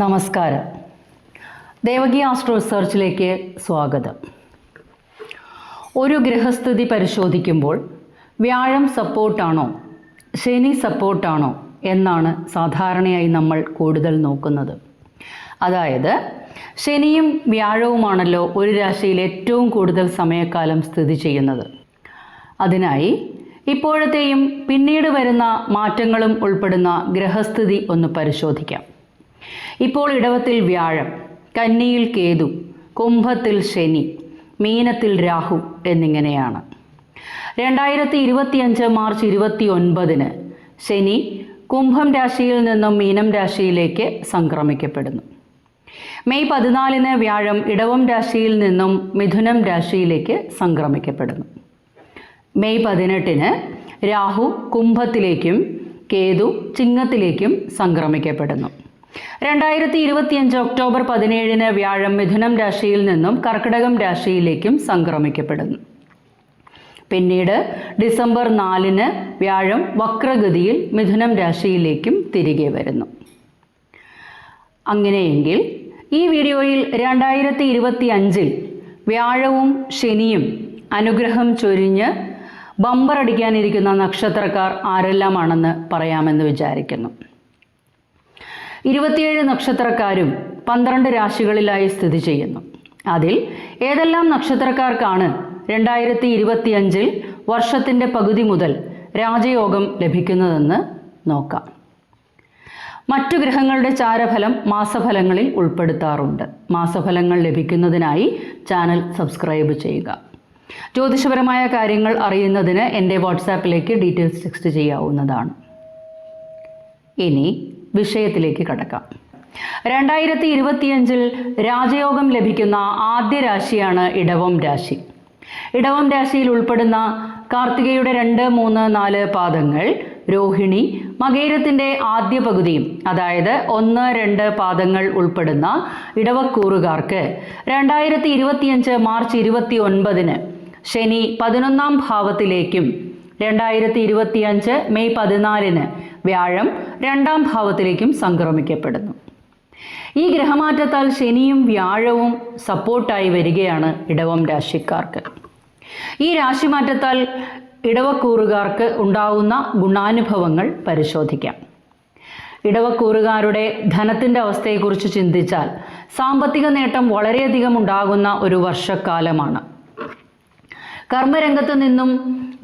നമസ്കാരം. ദേവകി ആസ്ട്രോ റിസർച്ചിലേക്ക് സ്വാഗതം. ഒരു ഗ്രഹസ്ഥിതി പരിശോധിക്കുമ്പോൾ വ്യാഴം സപ്പോർട്ടാണോ ശനി സപ്പോർട്ടാണോ എന്നാണ് സാധാരണയായി നമ്മൾ കൂടുതൽ നോക്കുന്നത്. അതായത് ശനിയും വ്യാഴവുമാണല്ലോ ഒരു രാശിയിൽ ഏറ്റവും കൂടുതൽ സമയക്കാലം സ്ഥിതി ചെയ്യുന്നത്. അതിനായി ഇപ്പോഴത്തെയും പിന്നീട് വരുന്ന മാറ്റങ്ങളും ഉൾപ്പെടുന്ന ഗ്രഹസ്ഥിതി ഒന്ന് പരിശോധിക്കാം. ഇപ്പോൾ ഇടവത്തിൽ വ്യാഴം കന്നിയിൽ കേതു കുംഭത്തിൽ ശനി മീനത്തിൽ രാഹു എന്നിങ്ങനെയാണ്. രണ്ടായിരത്തി ഇരുപത്തിയഞ്ച് മാർച്ച് ഇരുപത്തി ഒൻപതിന് ശനി കുംഭം രാശിയിൽ നിന്നും മീനം രാശിയിലേക്ക് സംക്രമിക്കപ്പെടുന്നു. മെയ് പതിനാലിന് വ്യാഴം ഇടവം രാശിയിൽ നിന്നും മിഥുനം രാശിയിലേക്ക് സംക്രമിക്കപ്പെടുന്നു. മെയ് പതിനെട്ടിന് രാഹു കുംഭത്തിലേക്കും കേതു ചിങ്ങത്തിലേക്കും സംക്രമിക്കപ്പെടുന്നു. രണ്ടായിരത്തി ഇരുപത്തിയഞ്ച് ഒക്ടോബർ പതിനേഴിന് വ്യാഴം മിഥുനം രാശിയിൽ നിന്നും കർക്കിടകം രാശിയിലേക്കും സംക്രമിക്കപ്പെടുന്നു. പിന്നീട് ഡിസംബർ നാലിന് വ്യാഴം വക്രഗതിയിൽ മിഥുനം രാശിയിലേക്കും തിരികെ വരുന്നു. അങ്ങനെയെങ്കിൽ ഈ വീഡിയോയിൽ രണ്ടായിരത്തി ഇരുപത്തി അഞ്ചിൽ വ്യാഴവും ശനിയും അനുഗ്രഹം ചൊരിഞ്ഞ് ബമ്പർ ബമ്പറടിക്കാനിരിക്കുന്ന നക്ഷത്രക്കാർ ആരെല്ലാമാണെന്ന് പറയാമെന്ന് വിചാരിക്കുന്നു. ഇരുപത്തിയേഴ് നക്ഷത്രക്കാരും പന്ത്രണ്ട് രാശികളിലായി സ്ഥിതി ചെയ്യുന്നു. അതിൽ ഏതെല്ലാം നക്ഷത്രക്കാർക്കാണ് രണ്ടായിരത്തി ഇരുപത്തിയഞ്ചിൽ വർഷത്തിന്റെ പകുതി മുതൽ രാജയോഗം ലഭിക്കുന്നതെന്ന് നോക്കാം. മറ്റു ഗ്രഹങ്ങളുടെ ചാരഫലം മാസഫലങ്ങളിൽ ഉൾപ്പെടുത്താറുണ്ട്. മാസഫലങ്ങൾ ലഭിക്കുന്നതിനായി ചാനൽ സബ്സ്ക്രൈബ് ചെയ്യുക. ജ്യോതിഷപരമായ കാര്യങ്ങൾ അറിയുന്നതിന് എന്റെ വാട്സാപ്പിലേക്ക് ഡീറ്റെയിൽസ് ടെക്സ്റ്റ് ചെയ്യാവുന്നതാണ്. ഇനി വിഷയത്തിലേക്ക് കടക്കാം. രണ്ടായിരത്തി ഇരുപത്തിയഞ്ചിൽ രാജയോഗം ലഭിക്കുന്ന ആദ്യ രാശിയാണ് ഇടവം രാശി. ഇടവം രാശിയിൽ ഉൾപ്പെടുന്ന കാർത്തികയുടെ രണ്ട് മൂന്ന് നാല് പാദങ്ങൾ രോഹിണി മകേരത്തിന്റെ ആദ്യ പകുതിയും അതായത് ഒന്ന് രണ്ട് പാദങ്ങൾ ഉൾപ്പെടുന്ന ഇടവക്കൂറുകാർക്ക് രണ്ടായിരത്തി ഇരുപത്തിയഞ്ച് മാർച്ച് ഇരുപത്തി ഒൻപതിന് ശനി പതിനൊന്നാം ഭാവത്തിലേക്കും രണ്ടായിരത്തി ഇരുപത്തിയഞ്ച് മെയ് പതിനാലിന് വ്യാഴം രണ്ടാം ഭാവത്തിലേക്കും സംക്രമിക്കപ്പെടുന്നു. ഈ ഗ്രഹമാറ്റത്താൽ ശനിയും വ്യാഴവും സപ്പോർട്ടായി വരികയാണ് ഇടവം രാശിക്കാർക്ക്. ഈ രാശിമാറ്റത്താൽ ഇടവക്കൂറുകാർക്ക് ഉണ്ടാവുന്ന ഗുണാനുഭവങ്ങൾ പരിശോധിക്കാം. ഇടവക്കൂറുകാരുടെ ധനത്തിന്റെ അവസ്ഥയെക്കുറിച്ച് ചിന്തിച്ചാൽ സാമ്പത്തിക നേട്ടം വളരെയധികം ഉണ്ടാകുന്ന ഒരു വർഷക്കാലമാണ്. കർമ്മരംഗത്ത് നിന്നും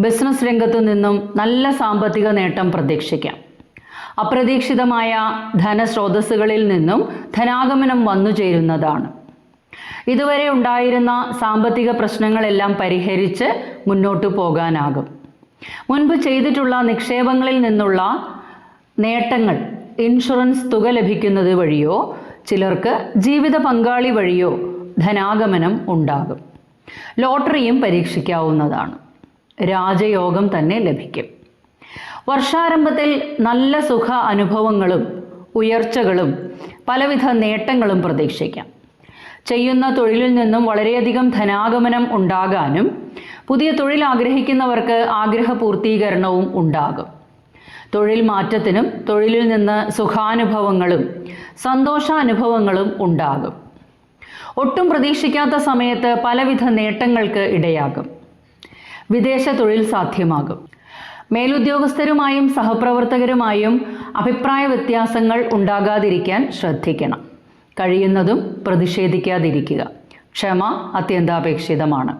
ബിസിനസ് രംഗത്തു നിന്നും നല്ല സാമ്പത്തിക നേട്ടം പ്രതീക്ഷിക്കാം. അപ്രതീക്ഷിതമായ ധനസ്രോതസ്സുകളിൽ നിന്നും ധനാഗമനം വന്നു ചേരുന്നതാണ്. ഇതുവരെ ഉണ്ടായിരുന്ന സാമ്പത്തിക പ്രശ്നങ്ങളെല്ലാം പരിഹരിച്ച് മുന്നോട്ടു പോകാനാകും. മുൻപ് ചെയ്തിട്ടുള്ള നിക്ഷേപങ്ങളിൽ നിന്നുള്ള നേട്ടങ്ങൾ ഇൻഷുറൻസ് തുക ലഭിക്കുന്നത് വഴിയോ ചിലർക്ക് ജീവിത പങ്കാളി വഴിയോ ധനാഗമനം ഉണ്ടാകും. ലോട്ടറിയും പരീക്ഷിക്കാവുന്നതാണ്. രാജയോഗം തന്നെ ലഭിക്കും. വർഷാരംഭത്തിൽ നല്ല സുഖ അനുഭവങ്ങളും ഉയർച്ചകളും പലവിധ നേട്ടങ്ങളും പ്രതീക്ഷിക്കാം. ചെയ്യുന്ന തൊഴിലിൽ നിന്നും വളരെയധികം ധനാഗമനം ഉണ്ടാകാനും പുതിയ തൊഴിൽ ആഗ്രഹിക്കുന്നവർക്ക് ആഗ്രഹ പൂർത്തീകരണവും ഉണ്ടാകും. തൊഴിൽ മാറ്റത്തിനും തൊഴിലിൽ നിന്ന് സുഖാനുഭവങ്ങളും സന്തോഷാനുഭവങ്ങളും ഉണ്ടാകും. ഒട്ടും പ്രതീക്ഷിക്കാത്ത സമയത്ത് പലവിധ നേട്ടങ്ങൾക്ക് ഇടയാകും. വിദേശ തൊഴിൽ സാധ്യമാകും. മേലുദ്യോഗസ്ഥരുമായും സഹപ്രവർത്തകരുമായും അഭിപ്രായ വ്യത്യാസങ്ങൾ ഉണ്ടാകാതിരിക്കാൻ ശ്രദ്ധിക്കണം. കഴിയുന്നതും പ്രതിഷേധിക്കാതിരിക്കുക. ക്ഷമ അത്യന്താപേക്ഷിതമാണ്.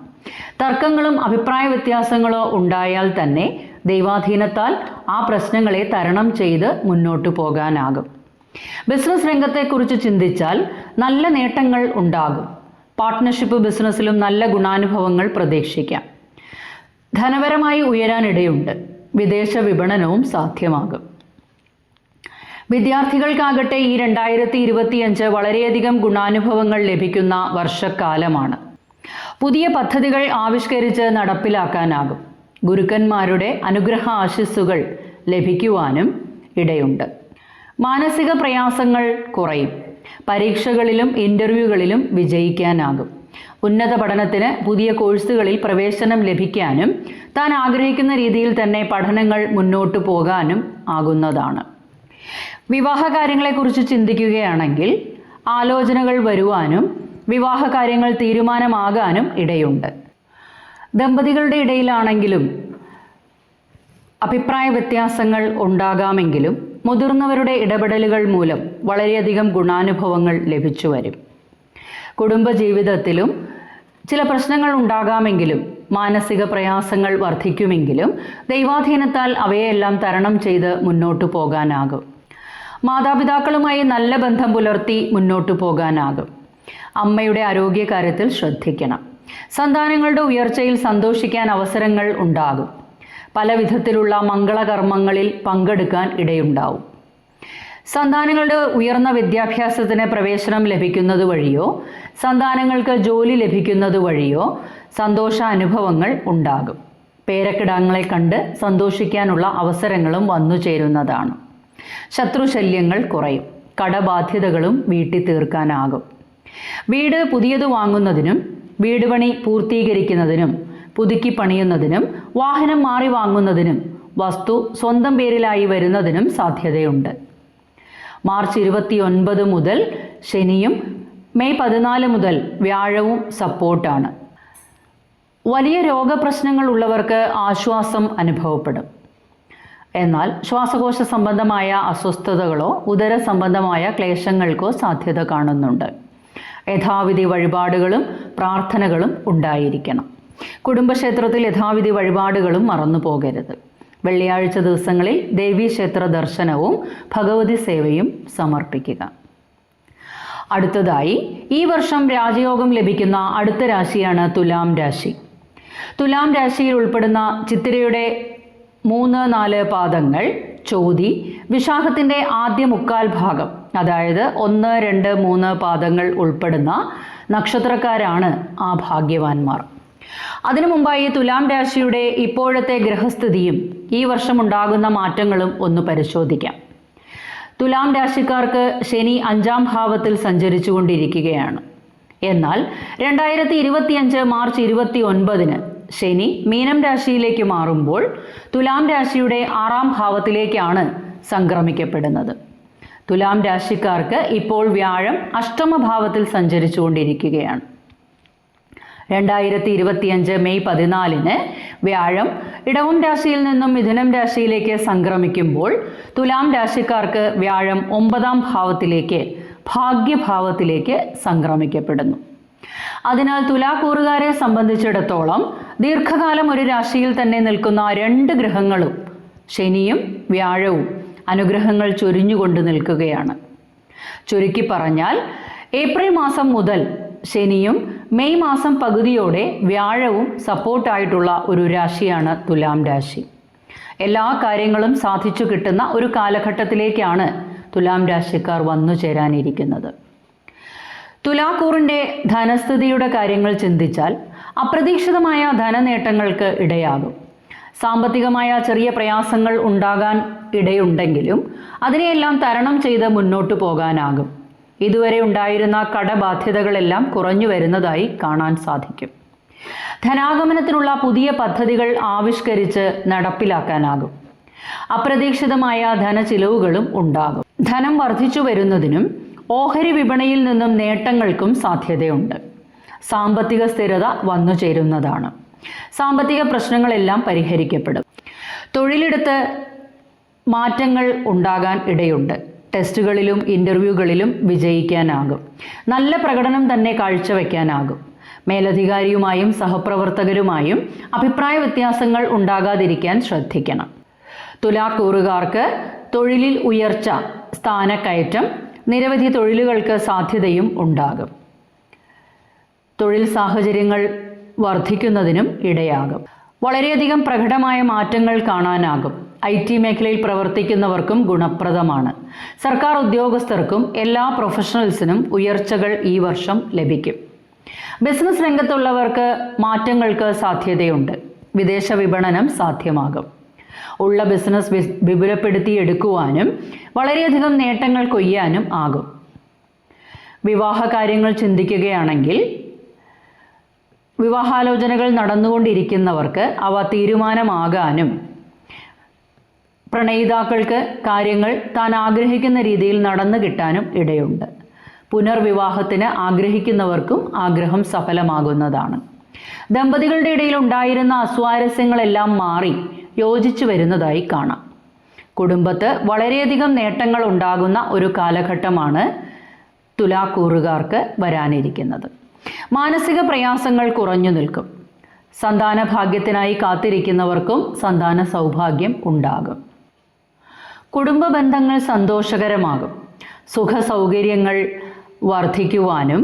തർക്കങ്ങളും അഭിപ്രായ വ്യത്യാസങ്ങളോ ഉണ്ടായാൽ തന്നെ ദൈവാധീനത്താൽ ആ പ്രശ്നങ്ങളെ തരണം ചെയ്ത് മുന്നോട്ടു പോകാനാകും. ബിസിനസ് രംഗത്തെക്കുറിച്ച് ചിന്തിച്ചാൽ നല്ല നേട്ടങ്ങൾ ഉണ്ടാകും. പാർട്ട്ണർഷിപ്പ് ബിസിനസ്സിലും നല്ല ഗുണാനുഭവങ്ങൾ പ്രതീക്ഷിക്കാം. ധനപരമായി ഉയരാനിടയുണ്ട്. വിദേശ വിപണനവും സാധ്യമാകും. വിദ്യാർത്ഥികൾക്കാകട്ടെ ഈ രണ്ടായിരത്തി ഇരുപത്തിയഞ്ച് വളരെയധികം ഗുണാനുഭവങ്ങൾ ലഭിക്കുന്ന വർഷക്കാലമാണ്. പുതിയ പദ്ധതികൾ ആവിഷ്കരിച്ച് നടപ്പിലാക്കാനാകും. ഗുരുക്കന്മാരുടെ അനുഗ്രഹ ആശിസ്സുകൾ ലഭിക്കുവാനും ഇടയുണ്ട്. മാനസിക പ്രയാസങ്ങൾ കുറയും. പരീക്ഷകളിലും ഇന്റർവ്യൂകളിലും വിജയിക്കാനാകും. ഉന്നത പഠനത്തിന് പുതിയ കോഴ്സുകളിൽ പ്രവേശനം ലഭിക്കാനും താൻ ആഗ്രഹിക്കുന്ന രീതിയിൽ തന്നെ പഠനങ്ങൾ മുന്നോട്ടു പോകാനും ആകുന്നതാണ്. വിവാഹ കാര്യങ്ങളെക്കുറിച്ച് ചിന്തിക്കുകയാണെങ്കിൽ ആലോചനകൾ വരുവാനും വിവാഹ കാര്യങ്ങൾ തീരുമാനമാകാനും ഇടയുണ്ട്. ദമ്പതികളുടെ ഇടയിലാണെങ്കിലും അഭിപ്രായ വ്യത്യാസങ്ങൾ ഉണ്ടാകാമെങ്കിലും മുതിർന്നവരുടെ ഇടപെടലുകൾ മൂലം വളരെയധികം ഗുണാനുഭവങ്ങൾ ലഭിച്ചു വരും കുടുംബജീവിതത്തിലും ചില പ്രശ്നങ്ങൾ ഉണ്ടാകാമെങ്കിലും മാനസിക പ്രയാസങ്ങൾ വർദ്ധിക്കുമെങ്കിലും ദൈവാധീനത്താൽ അവയെല്ലാം തരണം ചെയ്ത് മുന്നോട്ടു പോകാനാകും. മാതാപിതാക്കളുമായി നല്ല ബന്ധം പുലർത്തി മുന്നോട്ടു പോകാനാകും. അമ്മയുടെ ആരോഗ്യകാര്യത്തിൽ ശ്രദ്ധിക്കണം. സന്താനങ്ങളുടെ ഉയർച്ചയിൽ സന്തോഷിക്കാൻ അവസരങ്ങൾ ഉണ്ടാകും. പല വിധത്തിലുള്ള മംഗളകർമ്മങ്ങളിൽ പങ്കെടുക്കാൻ ഇടയുണ്ടാവും. സന്താനങ്ങളുടെ ഉയർന്ന വിദ്യാഭ്യാസത്തിന് പ്രവേശനം ലഭിക്കുന്നത് വഴിയോ? സന്താനങ്ങൾക്ക് ജോലി ലഭിക്കുന്നത് വഴിയോ? സന്തോഷാനുഭവങ്ങൾ ഉണ്ടാകും. പേരക്കിടാങ്ങളെ കണ്ട് സന്തോഷിക്കാനുള്ള അവസരങ്ങളും വന്നു ചേരുന്നതാണ്. ശത്രുശല്യങ്ങൾ കുറയും. കടബാധ്യതകളും വീട്ടി തീർക്കാനാകും വീട് പുതിയത് വാങ്ങുന്നതിനും വീട് പണി പൂർത്തീകരിക്കുന്നതിനും പുതുക്കി പണിയുന്നതിനും വാഹനം മാറി വാങ്ങുന്നതിനും വസ്തു സ്വന്തം പേരിലായി വരുന്നതിനും സാധ്യതയുണ്ട്. മാർച്ച് ഇരുപത്തി ഒൻപത് മുതൽ ശനിയും മെയ് പതിനാല് മുതൽ വ്യാഴവും സപ്പോർട്ടാണ്. വലിയ രോഗപ്രശ്നങ്ങൾ ഉള്ളവർക്ക് ആശ്വാസം അനുഭവപ്പെടും. എന്നാൽ ശ്വാസകോശ സംബന്ധമായ അസ്വസ്ഥതകളോ ഉദര സംബന്ധമായ ക്ലേശങ്ങൾക്കോ സാധ്യത കാണുന്നുണ്ട്. യഥാവിധി വഴിപാടുകളും പ്രാർത്ഥനകളും ഉണ്ടായിരിക്കണം. കുടുംബക്ഷേത്രത്തിൽ യഥാവിധി വഴിപാടുകളും മറന്നു പോകരുത് വെള്ളിയാഴ്ച ദിവസങ്ങളിൽ ദേവീക്ഷേത്ര ദർശനവും ഭഗവതി സേവയും സമർപ്പിക്കുക. അടുത്തതായി ഈ വർഷം രാജയോഗം ലഭിക്കുന്ന അടുത്ത രാശിയാണ് തുലാം രാശി. തുലാം രാശിയിൽ ഉൾപ്പെടുന്ന ചിത്തിരയുടെ മൂന്ന് നാല് പാദങ്ങൾ ചോതി വിശാഖത്തിന്റെ ആദ്യ മുക്കാൽ ഭാഗം അതായത് ഒന്ന് രണ്ട് മൂന്ന് പാദങ്ങൾ ഉൾപ്പെടുന്ന നക്ഷത്രക്കാരാണ് ആ ഭാഗ്യവാന്മാർ. അതിനു മുമ്പായി തുലാം രാശിയുടെ ഇപ്പോഴത്തെ ഗ്രഹസ്ഥിതിയും ഈ വർഷം ഉണ്ടാകുന്ന മാറ്റങ്ങളും ഒന്ന് പരിശോധിക്കാം. തുലാം രാശിക്കാർക്ക് ശനി അഞ്ചാം ഭാവത്തിൽ സഞ്ചരിച്ചു കൊണ്ടിരിക്കുകയാണ് എന്നാൽ രണ്ടായിരത്തി ഇരുപത്തിയഞ്ച് മാർച്ച് ഇരുപത്തി ഒൻപതിന് ശനി മീനം രാശിയിലേക്ക് മാറുമ്പോൾ തുലാം രാശിയുടെ ആറാം ഭാവത്തിലേക്കാണ് സംക്രമിക്കപ്പെടുന്നത്. തുലാം രാശിക്കാർക്ക് ഇപ്പോൾ വ്യാഴം അഷ്ടമഭാവത്തിൽ സഞ്ചരിച്ചു കൊണ്ടിരിക്കുകയാണ് രണ്ടായിരത്തി ഇരുപത്തിയഞ്ച് മെയ് പതിനാലിന് വ്യാഴം ഇടവം രാശിയിൽ നിന്നും മിഥുനം രാശിയിലേക്ക് സംക്രമിക്കുമ്പോൾ തുലാം രാശിക്കാർക്ക് വ്യാഴം ഒമ്പതാം ഭാവത്തിലേക്ക് ഭാഗ്യഭാവത്തിലേക്ക് സംക്രമിക്കപ്പെടുന്നു. അതിനാൽ തുലാക്കൂറുകാരെ സംബന്ധിച്ചിടത്തോളം ദീർഘകാലം ഒരു രാശിയിൽ തന്നെ നിൽക്കുന്ന രണ്ട് ഗ്രഹങ്ങളും ശനിയും വ്യാഴവും അനുഗ്രഹങ്ങൾ ചൊരിഞ്ഞുകൊണ്ട് നിൽക്കുകയാണ്. ചുരുക്കി പറഞ്ഞാൽ ഏപ്രിൽ മാസം മുതൽ ശനിയും മെയ് മാസം പകുതിയോടെ വ്യാഴവും സപ്പോർട്ടായിട്ടുള്ള ഒരു രാശിയാണ് തുലാം രാശി. എല്ലാ കാര്യങ്ങളും സാധിച്ചു കിട്ടുന്ന ഒരു കാലഘട്ടത്തിലേക്കാണ് തുലാം രാശിക്കാർ വന്നു ചേരാനിരിക്കുന്നത്. തുലാക്കൂറിന്റെ ധനസ്ഥിതിയുടെ കാര്യങ്ങൾ ചിന്തിച്ചാൽ അപ്രതീക്ഷിതമായ ധനനേട്ടങ്ങൾക്ക് ഇടയാകും. സാമ്പത്തികമായ ചെറിയ പ്രയാസങ്ങൾ ഉണ്ടാകാൻ ഇടയുണ്ടെങ്കിലും അതിനെയെല്ലാം തരണം ചെയ്ത് മുന്നോട്ടു പോകാനാകും. ഇതുവരെ ഉണ്ടായിരുന്ന കടബാധ്യതകളെല്ലാം കുറഞ്ഞു വരുന്നതായി കാണാൻ സാധിക്കും. ധനാഗമനത്തിനുള്ള പുതിയ പദ്ധതികൾ ആവിഷ്കരിച്ച് നടപ്പിലാക്കാനാകും. അപ്രതീക്ഷിതമായ ധനച്ചിലവുകളും ഉണ്ടാകും. ധനം വർദ്ധിച്ചു വരുന്നതിനും ഓഹരി വിപണിയിൽ നിന്നും നേട്ടങ്ങൾക്കും സാധ്യതയുണ്ട്. സാമ്പത്തിക സ്ഥിരത വന്നു ചേരുന്നതാണ്. സാമ്പത്തിക പ്രശ്നങ്ങളെല്ലാം പരിഹരിക്കപ്പെടും. തൊഴിലെടുത്ത് മാറ്റങ്ങൾ ഉണ്ടാകാൻ ഇടയുണ്ട്. ടെസ്റ്റുകളിലും ഇന്റർവ്യൂകളിലും വിജയിക്കാനാകും. നല്ല പ്രകടനം തന്നെ കാഴ്ചവെക്കാനാകും. മേലധികാരിയുമായും സഹപ്രവർത്തകരുമായും അഭിപ്രായ വ്യത്യാസങ്ങൾ ഉണ്ടാകാതിരിക്കാൻ ശ്രദ്ധിക്കണം. തുലാക്കൂറുകാർക്ക് തൊഴിലിൽ ഉയർച്ച സ്ഥാനക്കയറ്റം നിരവധി തൊഴിലുകൾക്ക് സാധ്യതയും ഉണ്ടാകും. തൊഴിൽ സാഹചര്യങ്ങൾ വർദ്ധിക്കുന്നതിനും ഇടയാകും. വളരെയധികം പ്രകടമായ മാറ്റങ്ങൾ കാണാനാകും. ഐ ടി മേഖലയിൽ പ്രവർത്തിക്കുന്നവർക്കും ഗുണപ്രദമാണ്. സർക്കാർ ഉദ്യോഗസ്ഥർക്കും എല്ലാ പ്രൊഫഷണൽസിനും ഉയർച്ചകൾ ഈ വർഷം ലഭിക്കും. ബിസിനസ് രംഗത്തുള്ളവർക്ക് മാറ്റങ്ങൾക്ക് സാധ്യതയുണ്ട്. വിദേശ വിപണനം സാധ്യമാകും. ഉള്ള ബിസിനസ് വിപുലപ്പെടുത്തി എടുക്കുവാനും വളരെയധികം നേട്ടങ്ങൾ കൊയ്യാനും ആകും. വിവാഹ കാര്യങ്ങൾ ചിന്തിക്കുകയാണെങ്കിൽ വിവാഹാലോചനകൾ നടന്നുകൊണ്ടിരിക്കുന്നവർക്ക് അവ തീരുമാനമാകാനും പ്രണയിതാക്കൾക്ക് കാര്യങ്ങൾ താൻ ആഗ്രഹിക്കുന്ന രീതിയിൽ നടന്നു കിട്ടാനും ഇടയുണ്ട്. പുനർവിവാഹത്തിന് ആഗ്രഹിക്കുന്നവർക്കും ആഗ്രഹം സഫലമാകുന്നതാണ്. ദമ്പതികളുടെ ഇടയിൽ ഉണ്ടായിരുന്ന അസ്വാരസ്യങ്ങളെല്ലാം മാറി യോജിച്ചു വരുന്നതായി കാണാം. കുടുംബത്ത് വളരെയധികം നേട്ടങ്ങൾ ഉണ്ടാകുന്ന ഒരു കാലഘട്ടമാണ് തുലാക്കൂറുകാർക്ക് വരാനിരിക്കുന്നത്. മാനസിക പ്രയാസങ്ങൾ കുറഞ്ഞു നിൽക്കും. സന്താന ഭാഗ്യത്തിനായി കാത്തിരിക്കുന്നവർക്കും സന്താന സൗഭാഗ്യം ഉണ്ടാകും. കുടുംബ ബന്ധങ്ങൾ സന്തോഷകരമാകും. സുഖ സൗകര്യങ്ങൾ വർദ്ധിക്കുവാനും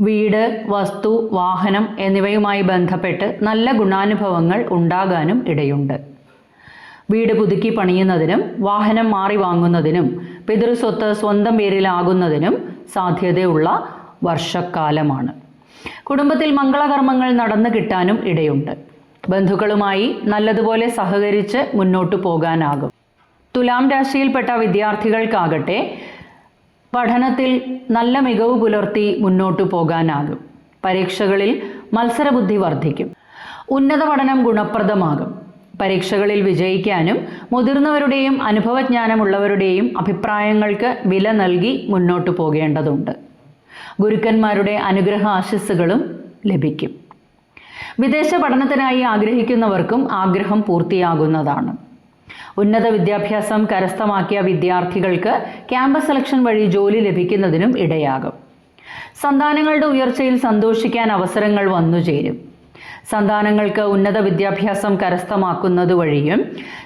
വീട് വസ്തു വാഹനം എന്നിവയുമായി ബന്ധപ്പെട്ട് നല്ല ഗുണാനുഭവങ്ങൾ ഉണ്ടാകാനും ഇടയുണ്ട്. വീട് പുതുക്കി പണിയുന്നതിനും വാഹനം മാറി വാങ്ങുന്നതിനും പിതൃസ്വത്ത് സ്വന്തം പേരിലാകുന്നതിനും സാധ്യതയുള്ള വർഷക്കാലമാണ്. കുടുംബത്തിൽ മംഗളകർമ്മങ്ങൾ നടന്നു കിട്ടാനും ഇടയുണ്ട്. ബന്ധുക്കളുമായി നല്ലതുപോലെ സഹകരിച്ച് മുന്നോട്ടു പോകാനാകും. തുലാം രാശിയിൽപ്പെട്ട വിദ്യാർത്ഥികൾക്കാകട്ടെ പഠനത്തിൽ നല്ല മികവ് പുലർത്തി മുന്നോട്ടു പോകാനാകും. പരീക്ഷകളിൽ മത്സരബുദ്ധി വർദ്ധിക്കും. ഉന്നത പഠനം ഗുണപ്രദമാകും. പരീക്ഷകളിൽ വിജയിക്കാനും മുതിർന്നവരുടെയും അനുഭവജ്ഞാനമുള്ളവരുടെയും അഭിപ്രായങ്ങൾക്ക് വില നൽകി മുന്നോട്ടു പോകേണ്ടതുണ്ട്. ഗുരുക്കന്മാരുടെ അനുഗ്രഹ ആശസ്സുകളും ലഭിക്കും. വിദേശ പഠനത്തിനായി ആഗ്രഹിക്കുന്നവർക്കും ആഗ്രഹം പൂർത്തിയാകുന്നതാണ്. ഉന്നത വിദ്യാഭ്യാസം കരസ്ഥമാക്കിയ വിദ്യാർത്ഥികൾക്ക് ക്യാമ്പസ് സെലക്ഷൻ വഴി ജോലി ലഭിക്കുന്നതിനും ഇടയാകും. സന്താനങ്ങളുടെ ഉയർച്ചയിൽ സന്തോഷിക്കാൻ അവസരങ്ങൾ വന്നുചേരും സന്താനങ്ങൾക്ക് ഉന്നത വിദ്യാഭ്യാസം കരസ്ഥമാക്കുന്നത് വഴിയും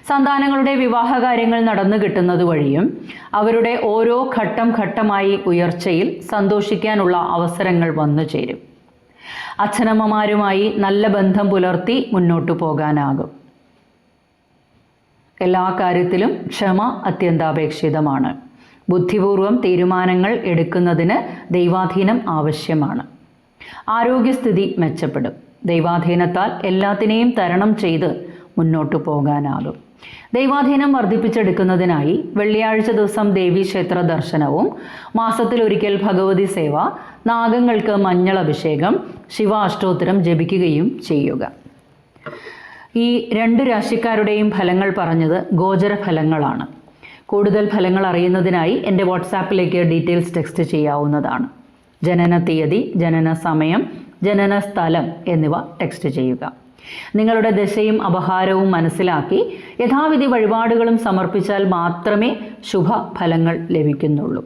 സന്താനങ്ങളുടെ വിവാഹകാര്യങ്ങൾ നടന്നു കിട്ടുന്നത് വഴിയും അവരുടെ ഓരോ ഘട്ടം ഘട്ടമായി ഉയർച്ചയിൽ സന്തോഷിക്കാനുള്ള അവസരങ്ങൾ വന്നു ചേരും. അച്ഛനമ്മമാരുമായി നല്ല ബന്ധം പുലർത്തി മുന്നോട്ടു പോകാനാകും. എല്ലാ കാര്യത്തിലും ക്ഷമ അത്യന്താപേക്ഷിതമാണ്. ബുദ്ധിപൂർവം തീരുമാനങ്ങൾ എടുക്കുന്നതിന് ദൈവാധീനം ആവശ്യമാണ്. ആരോഗ്യസ്ഥിതി മെച്ചപ്പെടും. ദൈവാധീനത്താൽ എല്ലാത്തിനെയും തരണം ചെയ്ത് മുന്നോട്ടു പോകാനാകും. ദൈവാധീനം വർദ്ധിപ്പിച്ചെടുക്കുന്നതിനായി വെള്ളിയാഴ്ച ദിവസം ദേവീക്ഷേത്ര ദർശനവും മാസത്തിൽ ഒരിക്കൽ ഭഗവതി സേവ നാഗങ്ങൾക്ക് മഞ്ഞൾ അഭിഷേകം ശിവ അഷ്ടോത്തരം ജപിക്കുകയും ചെയ്യുക. ഈ രണ്ട് രാശിക്കാരുടെയും ഫലങ്ങൾ പറഞ്ഞത് ഗോചര ഫലങ്ങളാണ് കൂടുതൽ ഫലങ്ങൾ അറിയുന്നതിനായി എന്റെ വാട്സാപ്പിലേക്ക് ഡീറ്റെയിൽസ് ടെക്സ്റ്റ് ചെയ്യാവുന്നതാണ്. ജനന തീയതി ജനന സമയം ജനന സ്ഥലം എന്നിവ ടെക്സ്റ്റ് ചെയ്യുക. നിങ്ങളുടെ ദശയും അപഹാരവും മനസ്സിലാക്കി യഥാവിധി വഴിപാടുകളും സമർപ്പിച്ചാൽ മാത്രമേ ശുഭ ഫലങ്ങൾ ലഭിക്കുന്നുള്ളൂ.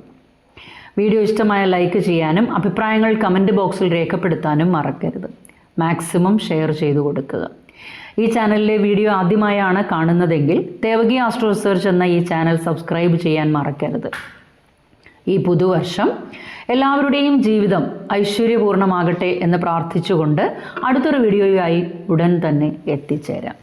വീഡിയോ ഇഷ്ടമായ ലൈക്ക് ചെയ്യാനും അഭിപ്രായങ്ങൾ കമന്റ് ബോക്സിൽ രേഖപ്പെടുത്താനും മറക്കരുത്. മാക്സിമം ഷെയർ ചെയ്തു കൊടുക്കുക. ഈ ചാനലിലെ വീഡിയോ ആദ്യമായാണ് കാണുന്നതെങ്കിൽ ദേവകി ആസ്ട്രോ റിസർച്ച് എന്ന ഈ ചാനൽ സബ്സ്ക്രൈബ് ചെയ്യാൻ മറക്കരുത്. ഈ പുതുവർഷം എല്ലാവരുടെയും ജീവിതം ഐശ്വര്യപൂർണമാകട്ടെ എന്ന് പ്രാർത്ഥിച്ചുകൊണ്ട് അടുത്തൊരു വീഡിയോയുമായി ഉടൻ തന്നെ എത്തിച്ചേരാം.